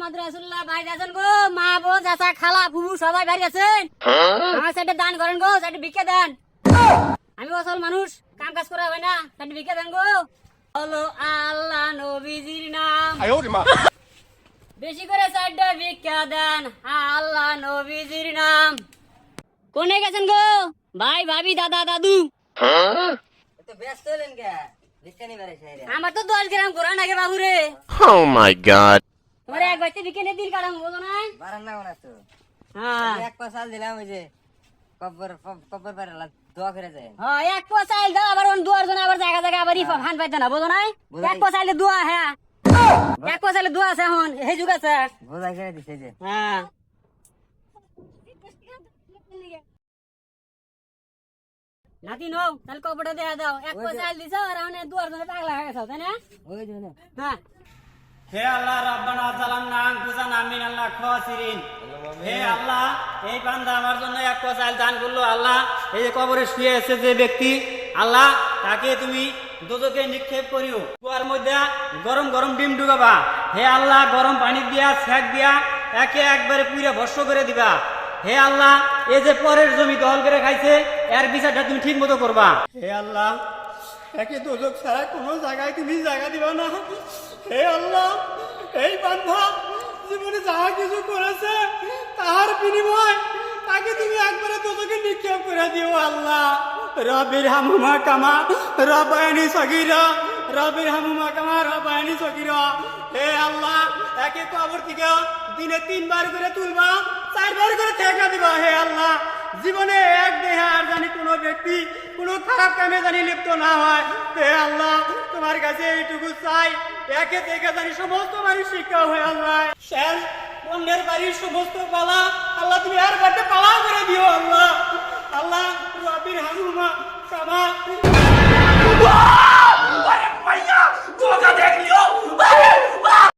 মোহাম্মদ রাসুল্লাহ আছেন গো মা চাচা খালা সবাই বাইরে আছেন আমার সাইডে দান করেন গো সাইডে ভিক্ষা দেন। আমি অসল মানুষ কাম কাজ করা হয় না সাইডে ভিক্ষা দেন গো। হলো আল্লাহ নবীজির নাম। বেশি করে সাইডে ভিক্ষা দেন আল্লাহ নবীজির নাম। কোনে গেছেন গো? ভাই ভাবি দাদা দাদু। আমার তো দশ গ্রাম কোরআন আগে বাবু রে মাই oh গড তোমার এক বাচ্চা নিয়ে দিন কাটাম বোঝো না বারান না কোনা তো হ্যাঁ। এক পাশাল দিলাম ওই যে কব্বর কব্বর পারে দোয়া করে যায়। হ্যাঁ এক পয়সাইল দাও আবার অন দুয়ার জন্য আবার জায়গা জায়গা আবার ইফা ফান পাইতে না নাই? বোঝাই। এক পয়সাইলে দোয়া হ্যাঁ। এক পয়সাইলে দোয়া আছে এখন এই যুগ আছে। বোঝা করে দিছে যে। হ্যাঁ। নাতি নো তাহলে কপড়া দেয়া দাও। এক পয়সাইল দিছ আর দুয়ার জন্য পাগলা হয়ে গেছো তাই না? না। হ্যাঁ। হে আল্লাহ, রব্বানা জালামনা আনফুসানা মিনাল্লাহ খাসিরিন। হে আল্লাহ, এই বান্দা আমার জন্য এক পয়সাল দান করল। আল্লাহ, এই যে কবরে শুয়ে আছে যে ব্যক্তি, আল্লাহ, তাকে তুমি দোজকে নিক্ষেপ করিও। কুয়ার মধ্যে গরম গরম ডিম ডুবাবা হে আল্লাহ, গরম পানি দিয়া ছ্যাক দিয়া, একে একবারে পুরে ভস্য করে দিবা। হে আল্লাহ এই যে পরের জমি দখল করে খাইছে, এর বিচারটা তুমি ঠিক মতো করবা। হে আল্লাহ, একে দোজক ছাড়া কোনো জায়গায় তুমি জায়গা দিবা না। হে আল্লাহ এই বান্ধা, জীবনে যাহা কিছু করেছে তাহার বিনিময় তাকে তুমি একবারে দোজকে নিক্ষেপ করে দিও, আল্লাহ। রবির হামুমা কামা রবায়নি সগিরা, রবির হামুমা কামা রবায়নি সগিরা। হে আল্লাহ, একে কবর থেকে দিনে তিনবার করে তুলবা, চারবার করে ঠেকা দিবা, হে আল্লাহ। জীবনে এক দেহে আর জানি কোনো ব্যক্তি, কোনো খারাপ কামে জানি লিপ্ত না হয়। হে আল্লাহ, তোমার কাছে এইটুকু চাই। একে দেখে জানি সমস্ত মানুষ শিক্ষা হয়ে আল্লাহ। শেষ, অন্যের বাড়ির সমস্ত পালা আল্লাহ তুমি আর বাড়িতে পালা করে দিও আল্লাহ। আল্লাহ রবির হামুমা সামা